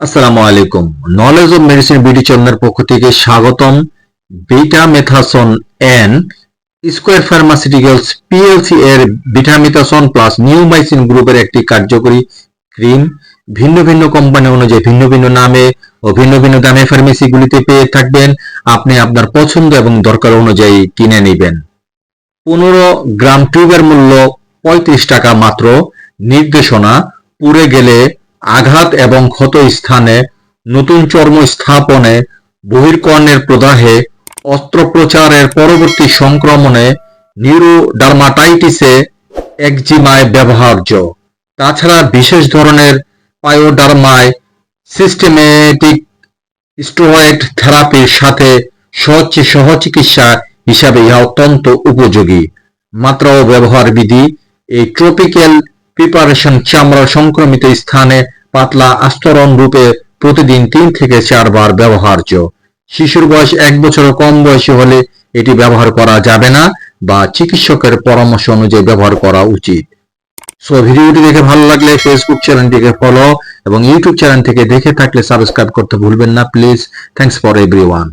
আসসালামু আলাইকুম। Knowledge of medicine BD চন্দ্রের পক্ষ থেকে স্বাগতম। Betamethasone N square pharmaceuticals PLC এর বিটামিথাসন প্লাস নিউমাইসিন গ্রুপের একটি কার্যকরী ক্রিম। ভিন্ন ভিন্ন কোম্পানি অনুযায়ী ভিন্ন ভিন্ন নামে ও ভিন্ন ভিন্ন দামে ফার্মেসিগুলিতে পেয়ে থাকবেন। আপনি আপনার পছন্দ এবং দরকার অনুযায়ী কিনে নেবেন। পনেরো গ্রাম টিউবের মূল্য পঁয়ত্রিশ টাকা মাত্র। নির্দেশনা পুড়ে গেলে আঘাত এবং ক্ষত স্থানে নতুন চর্ম স্থাপনে বহির্কর্ণের প্রদাহে অস্ত্রোপচারের পরবর্তী সংক্রমণে নিউরোডার্মাটাইটিসে একজিমায় ব্যবহার্য। তাছাড়া বিশেষ ধরনের পায়োডার্মায় সিস্টেমেটিক স্টেরয়েড থেরাপির সাথে সহচিকিৎসা হিসাবে ইহা অত্যন্ত উপযোগী। মাত্রা ও ব্যবহার বিধি এই ট্রপিক্যাল প্রিপারেশন চামড়া সংক্রমিত স্থানে পাতলা আস্তরণ রূপে প্রতিদিন তিন থেকে চারবার ব্যবহার্য। শিশুর বয়স এক বছরের কম বয়সী হলে এটি ব্যবহার করা যাবে না বা চিকিৎসকের পরামর্শ অনুযায়ী ব্যবহার করা উচিত। সো ভিডিওটি দেখে ভালো লাগলে ফেসবুক চ্যানেলটিকে ফলো এবং ইউটিউব চ্যানেল থেকে দেখে থাকলে সাবস্ক্রাইব করতে ভুলবেন না। Please thanks for everyone